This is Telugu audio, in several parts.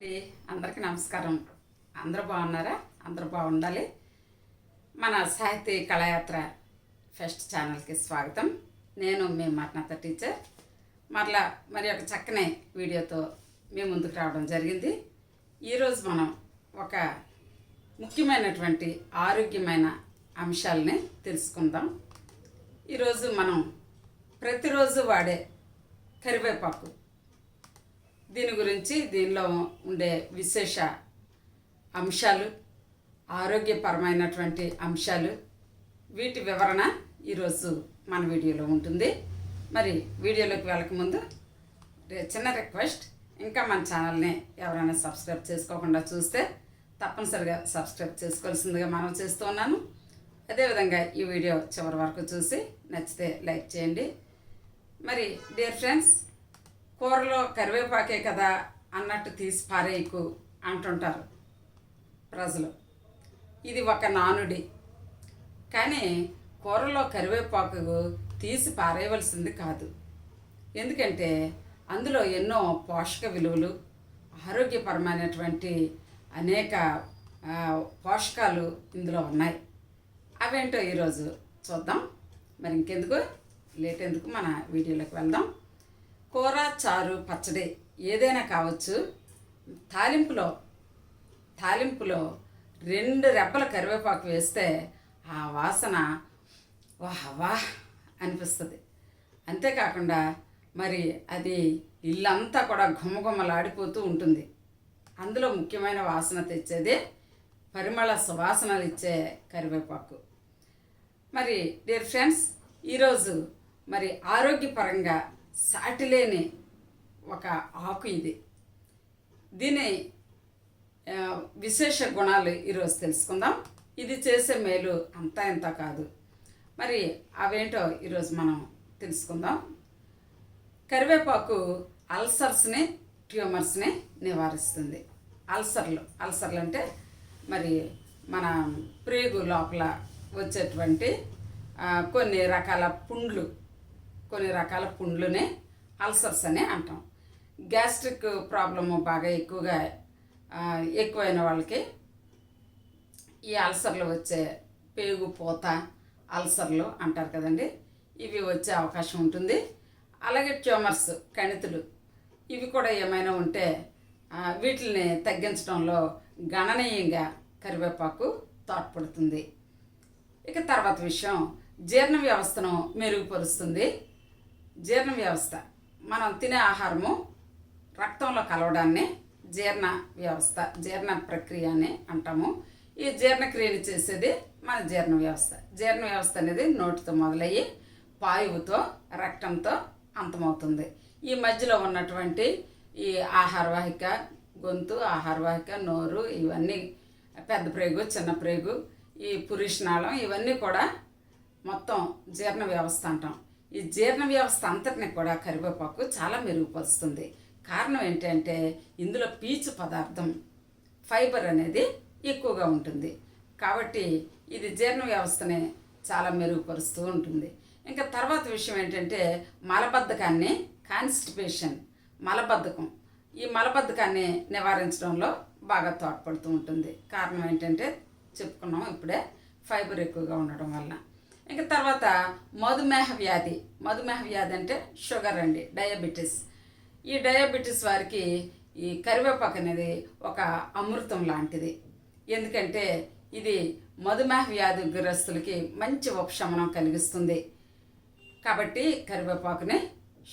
అందరికీ నమస్కారం. అందరూ బాగున్నారా? అందరూ బాగుండాలి. మన సాహితీ కళయాత్ర ఫెస్ట్ ఛానల్కి స్వాగతం. నేను మీ మర్నాథ టీచర్. మరలా మరి ఒక చక్కని వీడియోతో మీ ముందుకు రావడం జరిగింది. ఈరోజు మనం ఒక ముఖ్యమైనటువంటి ఆరోగ్యమైన అంశాలని తెలుసుకుందాం. ఈరోజు మనం ప్రతిరోజు వాడే కరివేపాకు దీని గురించి దీనిలో ఉండే విశేష అంశాలు ఆరోగ్యపరమైనటువంటి అంశాలు వీటి వివరణ ఈరోజు మన వీడియోలో ఉంటుంది. మరి వీడియోలోకి వెళ్ళకముందు చిన్న రిక్వెస్ట్ ఇంకా మన ఛానల్ని ఎవరైనా సబ్స్క్రైబ్ చేసుకోకుండా చూస్తే తప్పనిసరిగా సబ్స్క్రైబ్ చేసుకోవాల్సిందిగా మనం చేస్తున్నాను అదేవిధంగా ఈ వీడియో చివరి వరకు చూసి నచ్చితే లైక్ చేయండి. మరి డియర్ ఫ్రెండ్స్ కూరలో కరివేపాకే కదా అన్నట్టు తీసి పారేయకు అంటుంటారు ప్రజలు. ఇది ఒక నానుడి. కానీ కూరలో కరివేపాకు తీసి పారేయవలసింది కాదు. ఎందుకంటే అందులో ఎన్నో పోషక విలువలు ఆరోగ్యపరమైనటువంటి అనేక పోషకాలు ఇందులో ఉన్నాయి. అవేంటో ఈరోజు చూద్దాం. మరి ఇంకెందుకు? లేట్ ఎందుకు? మన వీడియోలోకి వెళ్దాం. కూర చారు పచ్చడి ఏదైనా కావచ్చు. తాలింపులో తాలింపులో రెండు రెబ్బల కరివేపాకు వేస్తే ఆ వాసన వాహ్ వాహ్ అనిపిస్తుంది. అంతేకాకుండా మరి అది ఇల్లంతా కూడా ఘుమఘుమలాడిపోతూ ఉంటుంది. అందులో ముఖ్యమైన వాసన తెచ్చేదే పరిమళ సువాసనలు ఇచ్చే కరివేపాకు. మరి డియర్ ఫ్రెండ్స్ ఈరోజు మరి ఆరోగ్యపరంగా సాటిలేని ఒక ఆకు ఇది. దీని విశేష గుణాలు ఈరోజు తెలుసుకుందాం. ఇది చేసే మేలు అంతా ఇంత కాదు. మరి అవేంటో ఈరోజు మనం తెలుసుకుందాం. కరివేపాకు అల్సర్స్ని ట్యూమర్స్ని నివారిస్తుంది. అల్సర్లు అల్సర్లు అంటే మరి మన ప్రేగు లోపల వచ్చేటువంటి కొన్ని రకాల పుండ్లు కొన్ని రకాల పుండ్లునే అల్సర్స్ అని అంటాం. గ్యాస్ట్రిక్ ప్రాబ్లము బాగా ఎక్కువగా ఎక్కువైన వాళ్ళకి ఈ అల్సర్లు వచ్చే పేగు పూత అల్సర్లు అంటారు కదండి. ఇవి వచ్చే అవకాశం ఉంటుంది. అలాగే ట్యూమర్స్ కణితులు ఇవి కూడా ఏమైనా ఉంటే వీటిని తగ్గించడంలో గణనీయంగా కరివేపాకు తోడ్పడుతుంది. ఇక తర్వాత విషయం జీర్ణ వ్యవస్థను మెరుగుపరుస్తుంది. జీర్ణ వ్యవస్థ. మనం తినే ఆహారము రక్తంలో కలవడాన్ని జీర్ణ వ్యవస్థ జీర్ణ ప్రక్రియ అని అంటాము. ఈ జీర్ణక్రియను చేసేది మన జీర్ణ వ్యవస్థ. జీర్ణ వ్యవస్థ అనేది నోటితో మొదలయ్యి పాయువుతో రక్తంతో అంతమవుతుంది. ఈ మధ్యలో ఉన్నటువంటి ఈ ఆహారవాహిక గొంతు ఆహారవాహిక నోరు ఇవన్నీ పెద్ద ప్రేగు చిన్న ప్రేగు ఈ పురుషనాళం ఇవన్నీ కూడా మొత్తం జీర్ణ వ్యవస్థ అంటాం. ఈ జీర్ణ వ్యవస్థ అంతటిని కూడా కరివేపాకు చాలా మెరుగుపరుస్తుంది. కారణం ఏంటంటే ఇందులో పీచు పదార్థం ఫైబర్ అనేది ఎక్కువగా ఉంటుంది. కాబట్టి ఇది జీర్ణ వ్యవస్థని చాలా మెరుగుపరుస్తూ ఉంటుంది. ఇంకా తర్వాత విషయం ఏంటంటే మలబద్ధకాన్ని కాన్స్టిపేషన్ మలబద్ధకం. ఈ మలబద్ధకాన్ని నివారించడంలో బాగా తోడ్పడుతూ ఉంటుంది. కారణం ఏంటంటే చెప్పుకున్నాం ఇప్పుడే ఫైబర్ ఎక్కువగా ఉండడం వల్ల. ఇంకా తర్వాత మధుమేహ వ్యాధి. మధుమేహ వ్యాధి అంటే షుగర్ అండి డయాబెటీస్. ఈ డయాబెటీస్ వారికి ఈ కరివేపాకు అనేది ఒక అమృతం లాంటిది. ఎందుకంటే ఇది మధుమేహ వ్యాధి గ్రస్తులకి మంచి ఉపశమనం కలిగిస్తుంది. కాబట్టి కరివేపాకుని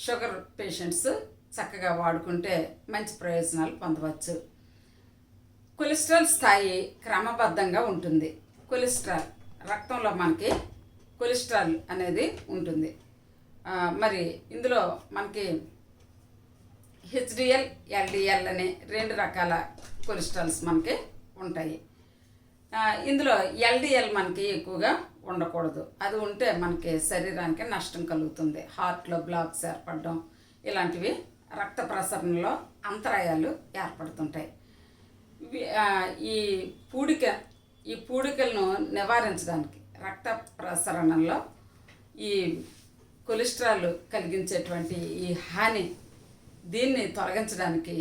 షుగర్ పేషెంట్స్ చక్కగా వాడుకుంటే మంచి ప్రయోజనాలు పొందవచ్చు. కొలెస్ట్రాల్ స్థాయి క్రమబద్ధంగా ఉంటుంది. కొలెస్ట్రాల్ రక్తంలో మనకి కొలెస్ట్రాల్ అనేది ఉంటుంది. మరి ఇందులో మనకి హెచ్డిఎల్ ఎల్డిఎల్ అనే రెండు రకాల కొలెస్ట్రాల్స్ మనకి ఉంటాయి. ఇందులో ఎల్డిఎల్ మనకి ఎక్కువగా ఉండకూడదు. అది ఉంటే మనకి శరీరానికి నష్టం కలుగుతుంది. హార్ట్లో బ్లాక్స్ ఏర్పడడం ఇలాంటివి రక్త ప్రసరణలో అంతరాయాలు ఏర్పడుతుంటాయి. ఈ పూడిక ఈ పూడికలను నివారించడానికి రక్త ప్రసరణలో ఈ కొలెస్ట్రాల్ కలిగించేటువంటి ఈ హాని దీన్ని తొలగించడానికి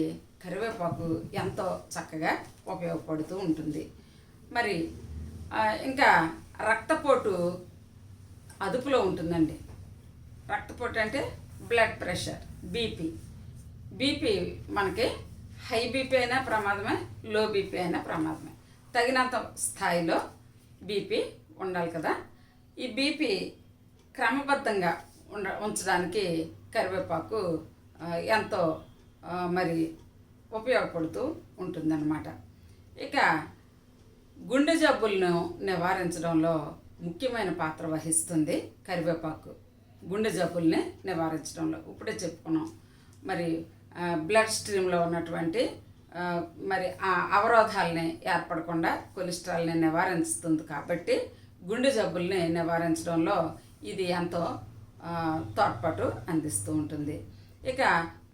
కరివేపాకు ఎంతో చక్కగా ఉపయోగపడుతూ ఉంటుంది. మరి ఇంకా రక్తపోటు అదుపులో ఉంటుందండి. రక్తపోటు అంటే బ్లడ్ ప్రెషర్ బీపీ బీపీ మనకి హై బీపీ అయినా ప్రమాదమే లో బీపీ అయినా ప్రమాదమే. తగినంత స్థాయిలో బీపీ ఉండాలి కదా. ఈ బీపీ క్రమబద్ధంగా ఉండ ఉంచడానికి కరివేపాకు ఎంతో మరి ఉపయోగపడుతూ ఉంటుందన్నమాట. ఇక గుండె జబ్బులను నివారించడంలో ముఖ్యమైన పాత్ర వహిస్తుంది కరివేపాకు. గుండె జబ్బుల్ని నివారించడంలో. ఇప్పుడే చెప్పుకున్నాం. మరి బ్లడ్ స్ట్రీమ్లో ఉన్నటువంటి మరి ఆ అవరోధాలని ఏర్పడకుండా కొలెస్ట్రాల్ని నివారిస్తుంది కాబట్టి గుండె జబ్బుల్ని నివారించడంలో ఇది ఎంతో తోడ్పాటు అందిస్తూ ఉంటుంది. ఇక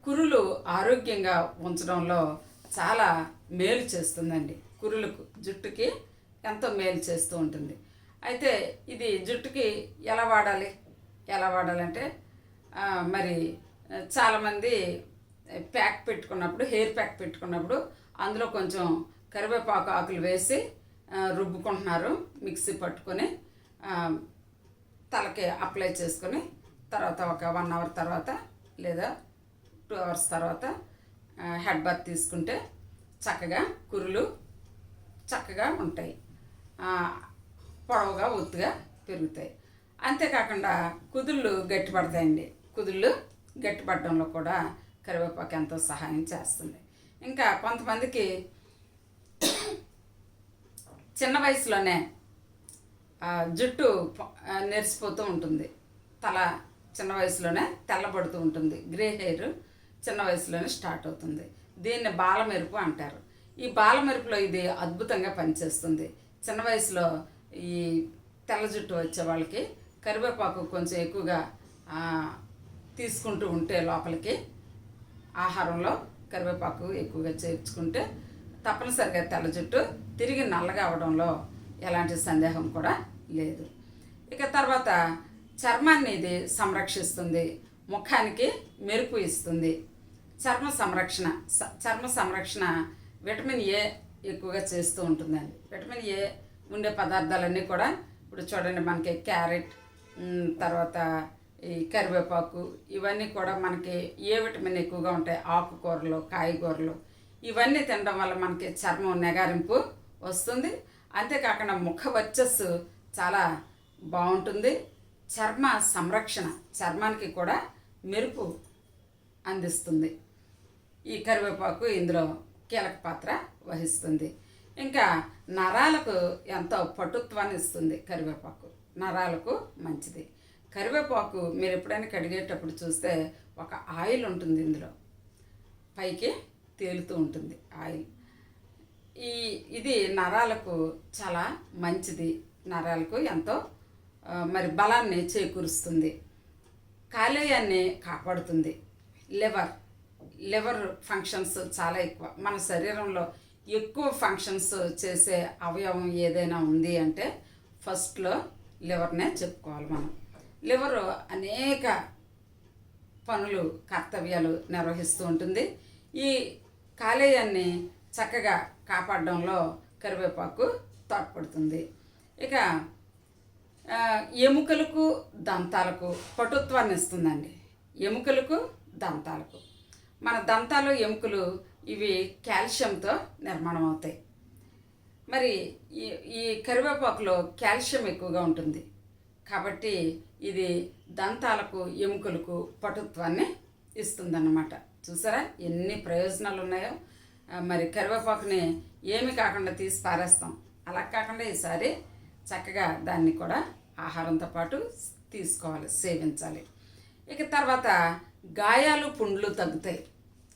కురులు ఆరోగ్యంగా ఉంచడంలో చాలా మేలు చేస్తుందండి. కురులకు జుట్టుకి ఎంతో మేలు చేస్తూ ఉంటుంది. అయితే ఇది జుట్టుకి ఎలా వాడాలి? ఎలా వాడాలంటే మరి చాలామంది ప్యాక్ పెట్టుకున్నప్పుడు హెయిర్ ప్యాక్ పెట్టుకున్నప్పుడు అందులో కొంచెం కరివేపాకు ఆకులు వేసి రుబ్బుకుంటున్నారు మిక్సీ పట్టుకొని తలకి అప్లై చేసుకొని తర్వాత ఒక వన్ అవర్ తర్వాత లేదా టూ అవర్స్ తర్వాత హెడ్ బాత్ తీసుకుంటే చక్కగా కురులు చక్కగా ఉంటాయి. పొడవుగా ఒత్తుగా పెరుగుతాయి. అంతేకాకుండా కుదుళ్ళు గట్టిపడతాయండి. కుదుళ్ళు గట్టిపడడంలో కూడా కరివేపాకు ఎంతో సహాయం చేస్తుంది. ఇంకా కొంతమందికి చిన్న వయసులోనే జుట్టు నెరిసిపోతూ ఉంటుంది. తల చిన్న వయసులోనే తెల్లబడుతూ ఉంటుంది. గ్రే హెయిర్ చిన్న వయసులోనే స్టార్ట్ అవుతుంది. దీన్ని బాలమెరుపు అంటారు. ఈ బాలమెరుపులో ఇది అద్భుతంగా పనిచేస్తుంది. చిన్న వయసులో ఈ తెల్ల జుట్టు వచ్చే వాళ్ళకి కరివేపాకు కొంచెం ఎక్కువగా తీసుకుంటూ ఉంటే లోపలికి ఆహారంలో కరివేపాకు ఎక్కువగా చేర్చుకుంటే తప్పనిసరిగా తెల్ల జుట్టు తిరిగి నల్లగా అవడంలో ఎలాంటి సందేహం కూడా లేదు. ఇక తర్వాత చర్మాన్ని ఇది సంరక్షిస్తుంది. ముఖానికి మెరుపు ఇస్తుంది. చర్మ సంరక్షణ స- చర్మ సంరక్షణ విటమిన్ ఏ ఎక్కువగా చేస్తూ ఉంటుందండి. విటమిన్ ఏ ఉండే పదార్థాలన్నీ కూడా ఇప్పుడు చూడండి మనకి క్యారెట్ తర్వాత ఈ కరివేపాకు ఇవన్నీ కూడా మనకి ఏ విటమిన్ ఎక్కువగా ఉంటాయి? ఆకుకూరలు కాయగూరలు ఇవన్నీ తినడం వల్ల మనకి చర్మం నెగారింపు వస్తుంది. అంతేకాకుండా ముఖ వర్చస్సు చాలా బాగుంటుంది. చర్మ సంరక్షణ చర్మానికి కూడా మెరుపు అందిస్తుంది. ఈ కరివేపాకు ఇందులో కీలక పాత్ర వహిస్తుంది. ఇంకా నరాలకు ఎంతో పటుత్వాన్ని ఇస్తుంది కరివేపాకు. నరాలకు మంచిది. కరివేపాకు మీరు ఎప్పుడైనా కడిగేటప్పుడు చూస్తే ఒక ఆయిల్ ఉంటుంది ఇందులో. పైకి తేలుతూ ఉంటుంది ఆయిల్. ఈ ఇది నరాలకు చాలా మంచిది. నరాలకు ఎంతో మరి బలాన్ని చేకూరుస్తుంది. కాలేయాన్ని కాపాడుతుంది. లివర్ లివర్ ఫంక్షన్స్ చాలా ఎక్కువ. మన శరీరంలో ఎక్కువ ఫంక్షన్స్ చేసే అవయవం ఏదైనా ఉంది అంటే ఫస్ట్లో లివర్నే చెప్పుకోవాలి మనం. లివర్ అనేక పనులు కర్తవ్యాలు నిర్వహిస్తూ ఉంటుంది. ఈ కాలేయాన్ని చక్కగా కాపాడడంలో కరివేపాకు తోడ్పడుతుంది. ఇక ఎముకలకు దంతాలకు పటుత్వాన్ని ఇస్తుందండి. ఎముకలకు దంతాలకు. మన దంతాలు ఎముకలు ఇవి కాల్షియంతో నిర్మాణం అవుతాయి. మరి ఈ ఈ కరివేపాకులో కాల్షియం ఎక్కువగా ఉంటుంది. కాబట్టి ఇది దంతాలకు ఎముకలకు పటుత్వాన్ని ఇస్తుందన్నమాట. చూసారా? ఎన్ని ప్రయోజనాలు ఉన్నాయో మరి కరివేపాకుని ఏమి కాకుండా తీసి పారేస్తాం. అలా కాకుండా ఈసారి చక్కగా దాన్ని కూడా ఆహారంతో పాటు తీసుకోవాలి సేవించాలి. ఇక తర్వాత గాయాలు పుండ్లు తగ్గుతాయి.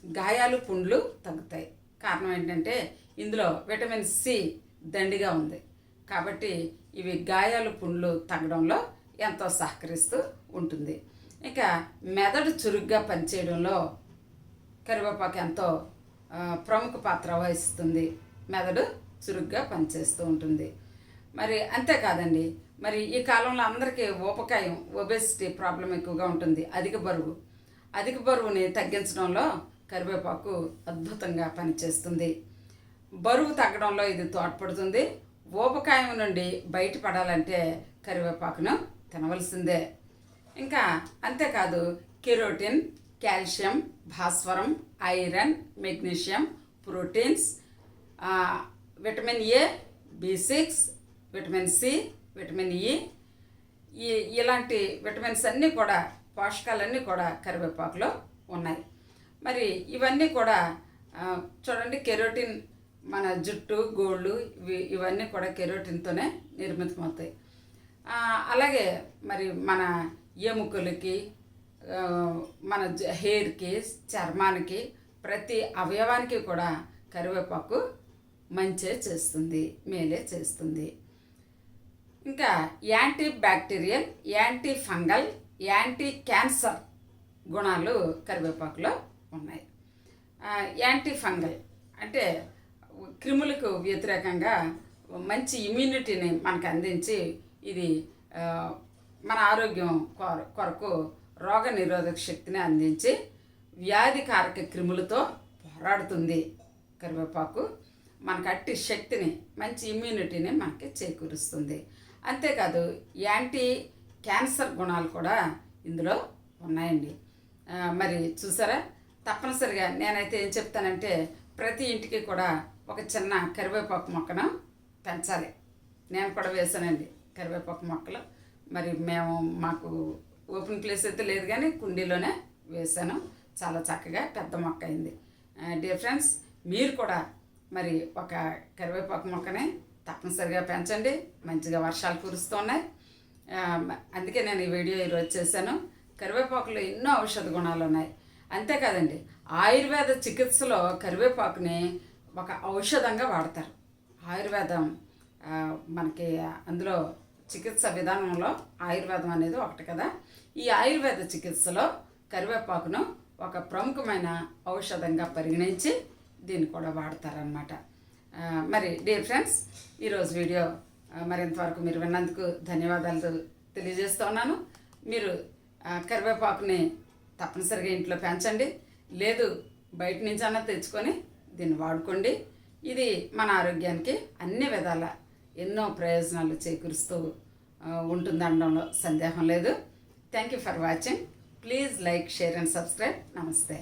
గాయాలు పుండ్లు తగ్గుతాయి. కారణం ఏంటంటే ఇందులో విటమిన్ సి దండిగా ఉంది. కాబట్టి ఇవి గాయాలు పుండ్లు తగ్గడంలో ఎంతో సహకరిస్తూ ఉంటుంది. ఇక మెదడు చురుగ్గా పనిచేయడంలో కరివేపాకు ఎంతో ప్రముఖ పాత్ర వహిస్తుంది. మెదడు చురుగ్గా పనిచేస్తూ ఉంటుంది. మరి అంతేకాదండి మరి ఈ కాలంలో అందరికీ ఊపకాయం ఒబెసిటీ ప్రాబ్లం ఎక్కువగా ఉంటుంది. అధిక బరువు. అధిక బరువుని తగ్గించడంలో కరివేపాకు అద్భుతంగా పనిచేస్తుంది. బరువు తగ్గడంలో ఇది తోడ్పడుతుంది. ఊపకాయం నుండి బయటపడాలంటే కరివేపాకును తినవలసిందే. ఇంకా అంతేకాదు కెరోటిన్ కాల్షియం భాస్వరం iron magnesium proteins vitamin A B six vitamin C vitamin E ఈ ఇలాంటి విటమిన్స్ అన్నీ కూడా పోషకాలన్నీ కూడా కరివేపాకులో ఉన్నాయి. మరి ఇవన్నీ కూడా చూడండి కెరోటిన్ మన జుట్టు గోళ్ళు ఇవి ఇవన్నీ కూడా కెరోటిన్తోనే నిర్మితమవుతాయి. అలాగే మరి మన ఎముకలకి మన హెయిర్కి చర్మానికి ప్రతి అవయవానికి కూడా కరివేపాకు మంచే చేస్తుంది మేలే చేస్తుంది. ఇంకా anti bacterial anti fungal anti cancer గుణాలు కరివేపాకులో ఉన్నాయి. యాంటీ ఫంగల్ అంటే క్రిములకు వ్యతిరేకంగా మంచి ఇమ్యూనిటీని మనకు అందించి ఇది మన ఆరోగ్యం కొర- కొరకు రోగ నిరోధక శక్తిని అందించి వ్యాధికారక క్రిములతో పోరాడుతుంది కరివేపాకు. మనకు అట్టి శక్తిని మంచి ఇమ్యూనిటీని మనకి చేకూరుస్తుంది. అంతేకాదు యాంటీ క్యాన్సర్ గుణాలు కూడా ఇందులో ఉన్నాయండి. మరి చూసారా? తప్పనిసరిగా నేనైతే ఏం చెప్తానంటే ప్రతి ఇంటికి కూడా ఒక చిన్న కరివేపాకు మొక్కను పెంచాలి. నేను కూడా వేసానండి కరివేపాకు మొక్కలు. మరి మేము మాకు ఓపెన్ ప్లేస్ అయితే లేదు కానీ కుండీలోనే వేసాను చాలా చక్కగా పెద్ద మొక్క అయింది. డియర్ ఫ్రెండ్స్ మీరు కూడా మరి ఒక కరివేపాకు మొక్కని తప్పనిసరిగా పెంచండి. మంచిగా వర్షాలు కురుస్తున్నాయి అందుకే నేను ఈ వీడియో ఈరోజు చేశాను. కరివేపాకులో ఎన్నో ఔషధ గుణాలు ఉన్నాయి. అంతేకాదండి ఆయుర్వేద చికిత్సలో కరివేపాకుని ఒక ఔషధంగా వాడతారు. ఆయుర్వేదం మనకి అందులో చికిత్స విధానంలో ఆయుర్వేదం అనేది ఒకటి కదా. ఈ ఆయుర్వేద చికిత్సలో కరివేపాకును ఒక ప్రముఖమైన ఔషధంగా పరిగణించి దీన్ని కూడా వాడతారనమాట మరి డియర్ ఫ్రెండ్స్ ఈరోజు వీడియో మరింతవరకు మీరు విన్నందుకు ధన్యవాదాలు తెలియజేస్తున్నాను మీరు కరివేపాకుని తప్పనిసరిగా ఇంట్లో పెంచండి. లేదు బయట నుంచి అన్నా తెచ్చుకొని దీన్ని వాడుకోండి. ఇది మన ఆరోగ్యానికి అన్ని విధాల ఎన్నో ప్రయోజనాలు చేకూరుస్తూ ఉంటుందనడంలో సందేహం లేదు. Thank you for watching please like share and subscribe నమస్తే